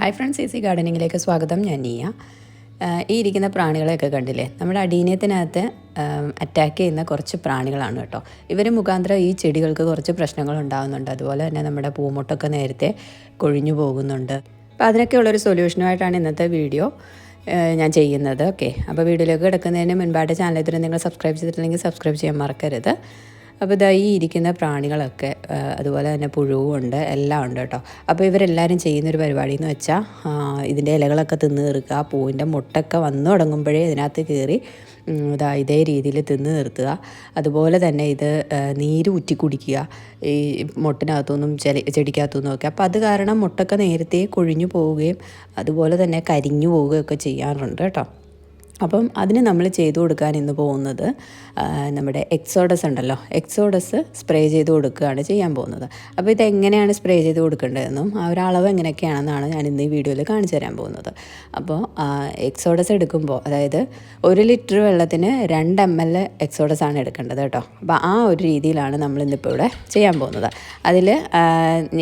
Hi friends easy ഗാർഡനിങ്ങിലേക്ക് സ്വാഗതം. ഞാൻ നീയ. ഈ ഇരിക്കുന്ന പ്രാണികളെയൊക്കെ കണ്ടില്ലേ? നമ്മുടെ അടീനത്തിനകത്ത് അറ്റാക്ക് ചെയ്യുന്ന കുറച്ച് പ്രാണികളാണ് കേട്ടോ. ഇവർ മുഖാന്തരം ഈ ചെടികൾക്ക് കുറച്ച് പ്രശ്നങ്ങൾ ഉണ്ടാകുന്നുണ്ട് അതുപോലെ തന്നെ നമ്മുടെ പൂമുട്ടൊക്കെ നേരത്തെ കൊഴിഞ്ഞു പോകുന്നുണ്ട്. അപ്പോൾ അതിനൊക്കെയുള്ളൊരു സൊല്യൂഷനുമായിട്ടാണ് ഇന്നത്തെ വീഡിയോ ഞാൻ ചെയ്യുന്നത്. ഓക്കെ അപ്പോൾ വീഡിയോയിലേക്ക് കിടക്കുന്നതിന് മുൻപായിട്ട് ചാനൽ ഇതിന് നിങ്ങൾ സബ്സ്ക്രൈബ് ചെയ്തിട്ടില്ലെങ്കിൽ സബ്സ്ക്രൈബ് ചെയ്യാൻ മറക്കരുത്. അപ്പോൾ ഇതാ ഈ ഇരിക്കുന്ന പ്രാണികളൊക്കെ അതുപോലെ തന്നെ പുഴുവും ഉണ്ട് എല്ലാം ഉണ്ട് കേട്ടോ. അപ്പോൾ ഇവരെല്ലാവരും ചെയ്യുന്നൊരു പരിപാടി എന്ന് വെച്ചാൽ ഇതിന്റെ ഇലകളൊക്കെ തിന്ന് തീർക്കുക പൂവിന്റെ മുട്ടൊക്കെ വന്നു തുടങ്ങുമ്പോഴേ ഇതിനകത്ത് കയറി ഇതാ ഇതേ രീതിയിൽ തിന്ന് നിർത്തുക. അതുപോലെ തന്നെ ഇത് നീര് ഊറ്റി കുടിക്കുക ഈ മുട്ടിനകത്തുനിന്നും ചെടി ചെടിക്കകത്തുനിന്നും ഒക്കെ. അപ്പോൾ അത് കാരണം മുട്ടൊക്കെ നേരത്തെ കൊഴിഞ്ഞു പോവുകയും അതുപോലെ തന്നെ കരിഞ്ഞു പോവുകയൊക്കെ ചെയ്യാറുണ്ട് കേട്ടോ. അപ്പം അതിന് നമ്മൾ ചെയ്തു കൊടുക്കാൻ ഇന്ന് പോകുന്നത് നമ്മുടെ എക്സോഡസ് ഉണ്ടല്ലോ. എക്സോഡസ് സ്പ്രേ ചെയ്ത് കൊടുക്കുകയാണ് ചെയ്യാൻ പോകുന്നത്. അപ്പോൾ ഇത് എങ്ങനെയാണ് സ്പ്രേ ചെയ്ത് കൊടുക്കേണ്ടതെന്നും ആ ഒരു അളവ് എങ്ങനെയൊക്കെയാണെന്നാണ് ഞാൻ ഇന്ന് ഈ വീഡിയോയിൽ കാണിച്ചു തരാൻ പോകുന്നത്. അപ്പോൾ എക്സോഡസ് എടുക്കുമ്പോൾ അതായത് ഒരു ലിറ്റർ വെള്ളത്തിന് രണ്ട് എം എൽ എക്സോഡസ് ആണ് എടുക്കേണ്ടത് കേട്ടോ. അപ്പോൾ ആ ഒരു രീതിയിലാണ് നമ്മൾ ഇന്നിപ്പോൾ ഇവിടെ ചെയ്യാൻ പോകുന്നത്. അതിൽ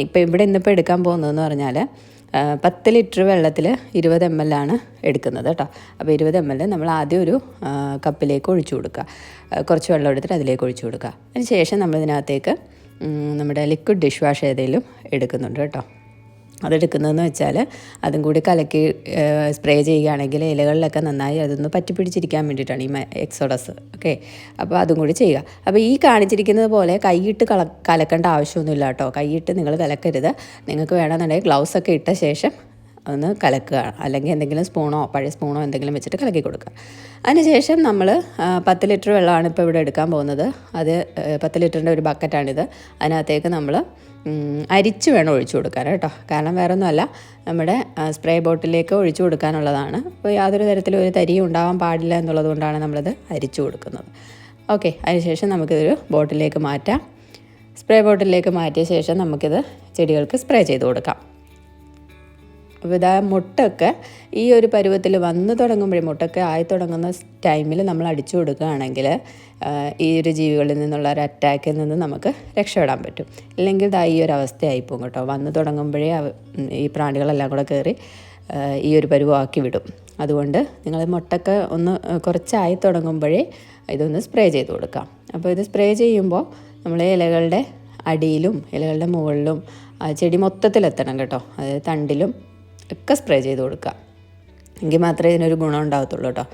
ഇപ്പോൾ ഇവിടെ ഇന്നിപ്പോൾ എടുക്കാൻ പോകുന്നതെന്ന് പറഞ്ഞാൽ പത്ത് ലിറ്റർ വെള്ളത്തിൽ ഇരുപത് എം എൽ ആണ് എടുക്കുന്നത് കേട്ടോ. അപ്പോൾ ഇരുപത് എം എൽ നമ്മൾ ആദ്യം ഒരു കപ്പിലേക്ക് ഒഴിച്ചു കൊടുക്കുക. കുറച്ച് വെള്ളം എടുത്തിട്ട് അതിലേക്ക് ഒഴിച്ചു കൊടുക്കുക. അതിന് ശേഷം നമ്മൾ ഇതിനകത്തേക്ക് നമ്മുടെ ലിക്വിഡ് ഡിഷ് വാഷ് ഏതെങ്കിലും എടുക്കുന്നുണ്ട് കേട്ടോ. അതെടുക്കുന്നതെന്ന് വെച്ചാൽ അതും കൂടി കലക്കി സ്പ്രേ ചെയ്യുകയാണെങ്കിൽ ഇലകളിലൊക്കെ നന്നായി അതൊന്ന് പറ്റിപ്പിടിച്ചിരിക്കാൻ വേണ്ടിയിട്ടാണ് ഈ എക്സോഡസ്. ഓക്കെ? അപ്പോൾ അതും കൂടി ചെയ്യുക. അപ്പോൾ ഈ കാണിച്ചിരിക്കുന്നത് പോലെ കൈയിട്ട് കള കലക്കേണ്ട ആവശ്യമൊന്നുമില്ല കേട്ടോ. കൈയിട്ട് നിങ്ങൾ കലക്കരുത്. നിങ്ങൾക്ക് വേണമെന്നുണ്ടെങ്കിൽ ഗ്ലൗസ് ഒക്കെ ഇട്ട ശേഷം ഒന്ന് കലക്കുക. അല്ലെങ്കിൽ എന്തെങ്കിലും സ്പൂണോ പഴയ സ്പൂണോ എന്തെങ്കിലും വെച്ചിട്ട് കലക്കി കൊടുക്കുക. അതിനുശേഷം നമ്മൾ പത്ത് ലിറ്റർ വെള്ളമാണ് ഇപ്പോൾ ഇവിടെ എടുക്കാൻ പോകുന്നത്. അത് പത്ത് ലിറ്ററിന്റെ ഒരു ബക്കറ്റാണിത്. അതിനകത്തേക്ക് നമ്മൾ അരിച്ച് വേണം ഒഴിച്ചു കൊടുക്കാൻ കേട്ടോ. കാരണം വേറെ ഒന്നുമല്ല നമ്മുടെ സ്പ്രേ ബോട്ടിലേക്ക് ഒഴിച്ചു കൊടുക്കാനുള്ളതാണ്. അപ്പോൾ യാതൊരു തരത്തിലും ഒരു തരിയും ഉണ്ടാവാൻ പാടില്ല എന്നുള്ളത് കൊണ്ടാണ് നമ്മളത് അരിച്ചു കൊടുക്കുന്നത്. ഓക്കെ അതിനുശേഷം നമുക്കിതൊരു ബോട്ടിലേക്ക് മാറ്റാം. സ്പ്രേ ബോട്ടിലേക്ക് മാറ്റിയ ശേഷം നമുക്കിത് ചെടികൾക്ക് സ്പ്രേ ചെയ്ത് കൊടുക്കാം. ഇതാ മുട്ടൊക്കെ ഈ ഒരു പരുവത്തിൽ വന്നു തുടങ്ങുമ്പോഴേ മുട്ടൊക്കെ ആയി തുടങ്ങുന്ന ടൈമിൽ നമ്മൾ അടിച്ചു കൊടുക്കുകയാണെങ്കിൽ ഈ ഒരു ജീവികളിൽ നിന്നുള്ള ഒരു അറ്റാക്കിൽ നിന്ന് നമുക്ക് രക്ഷപ്പെടാൻ പറ്റും. ഇല്ലെങ്കിൽ ഇതാ ഈ ഒരു അവസ്ഥയായി പോകും കേട്ടോ. വന്നു തുടങ്ങുമ്പോഴേ ഈ പ്രാണികളെല്ലാം കൂടെ കയറി ഈ ഒരു പരുവമാക്കി വിടും. അതുകൊണ്ട് നിങ്ങൾ മുട്ടൊക്കെ ഒന്ന് കുറച്ചായി തുടങ്ങുമ്പോഴേ ഇതൊന്ന് സ്പ്രേ ചെയ്ത് കൊടുക്കാം. അപ്പോൾ ഇത് സ്പ്രേ ചെയ്യുമ്പോൾ നമ്മൾ ഇലകളുടെ അടിയിലും ഇലകളുടെ മുകളിലും ചെടി മൊത്തത്തിലെത്തണം കേട്ടോ. അതായത് തണ്ടിലും ഒക്കെ സ്പ്രേ ചെയ്ത് കൊടുക്കുക. എങ്കിൽ മാത്രമേ ഇതിനൊരു ഗുണം ഉണ്ടാകത്തുള്ളൂ കേട്ടോ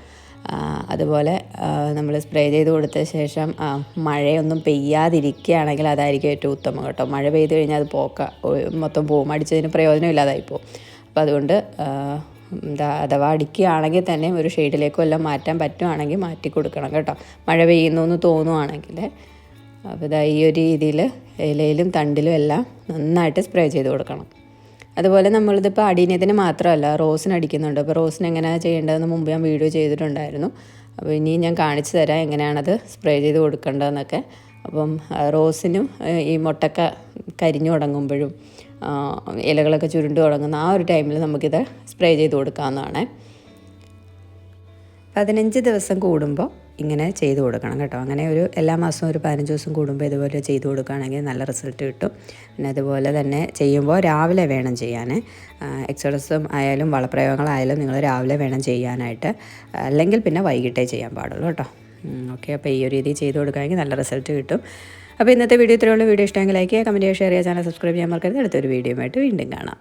അതുപോലെ നമ്മൾ സ്പ്രേ ചെയ്ത് കൊടുത്ത ശേഷം മഴയൊന്നും പെയ്യാതിരിക്കുകയാണെങ്കിൽ അതായിരിക്കും ഏറ്റവും ഉത്തമം കേട്ടോ. മഴ പെയ്ത് കഴിഞ്ഞാൽ അത് പോക്ക മൊത്തം പോവും. അടിച്ചതിന് പ്രയോജനമില്ലാതായി പോകും അപ്പോൾ അതുകൊണ്ട് എന്താ അഥവാ അടിക്കുകയാണെങ്കിൽ തന്നെ ഒരു ഷെയ്ഡിലേക്കും എല്ലാം മാറ്റാൻ പറ്റുവാണെങ്കിൽ മാറ്റി കൊടുക്കണം കേട്ടോ. മഴ പെയ്യുന്നു എന്ന് തോന്നുവാണെങ്കിൽ അപ്പോൾ ഇതാ ഈ ഒരു രീതിയിൽ ഇലയിലും തണ്ടിലും എല്ലാം നന്നായിട്ട് സ്പ്രേ ചെയ്ത് കൊടുക്കണം. അതുപോലെ നമ്മളിതിപ്പോൾ അടിയനത്തിന് മാത്രമല്ല റോസിന് അടിക്കുന്നുണ്ട്. അപ്പോൾ റോസിന് എങ്ങനെയാണ് ചെയ്യേണ്ടതെന്ന് മുമ്പ് ഞാൻ വീഡിയോ ചെയ്തിട്ടുണ്ടായിരുന്നു. അപ്പോൾ ഇനി ഞാൻ കാണിച്ചു തരാം എങ്ങനെയാണത് സ്പ്രേ ചെയ്ത് കൊടുക്കേണ്ടതെന്നൊക്കെ. അപ്പം റോസിനും ഈ മുട്ടക്ക കരിഞ്ഞു തുടങ്ങുമ്പോഴും ഇലകളൊക്കെ ചുരുണ്ടു തുടങ്ങുന്ന ആ ഒരു ടൈമിൽ നമുക്കിത് സ്പ്രേ ചെയ്ത് കൊടുക്കാവുന്നതാണ്. പതിനഞ്ച് ദിവസം കൂടുമ്പോൾ ഇങ്ങനെ ചെയ്ത് കൊടുക്കണം കേട്ടോ. അങ്ങനെ ഒരു എല്ലാ മാസവും ഒരു പതിനഞ്ച് ദിവസം കൂടുമ്പോൾ ഇതുപോലെ ചെയ്ത് കൊടുക്കുകയാണെങ്കിൽ നല്ല റിസൾട്ട് കിട്ടും. പിന്നെ അതുപോലെ തന്നെ ചെയ്യുമ്പോൾ രാവിലെ വേണം ചെയ്യാൻ. എക്സസൈസും ആയാലും വളപ്രയോഗങ്ങളായാലും നിങ്ങൾ രാവിലെ വേണം ചെയ്യാനായിട്ട്. അല്ലെങ്കിൽ പിന്നെ വൈകിട്ടേ ചെയ്യാൻ പാടുള്ളൂ കേട്ടോ. ഓക്കെ. അപ്പോൾ ഈ ഒരു രീതി ചെയ്ത് കൊടുക്കുകയാണെങ്കിൽ നല്ല റിസൾട്ട് കിട്ടും. അപ്പോൾ ഇന്നത്തെ വീഡിയോ ഇത്രയുള്ള വീഡിയോ ഇഷ്ടമെങ്കിൽ ലൈക്ക് ചെയ്യുക കമന്റ് ചെയ്യുക ഷെയർ ചെയ്യുക ചാനൽ സബ്സ്ക്രൈബ് ചെയ്യാൻ മറക്കരുത്. അടുത്തൊരു വീഡിയോ ആയിട്ട് വീണ്ടും കാണാം.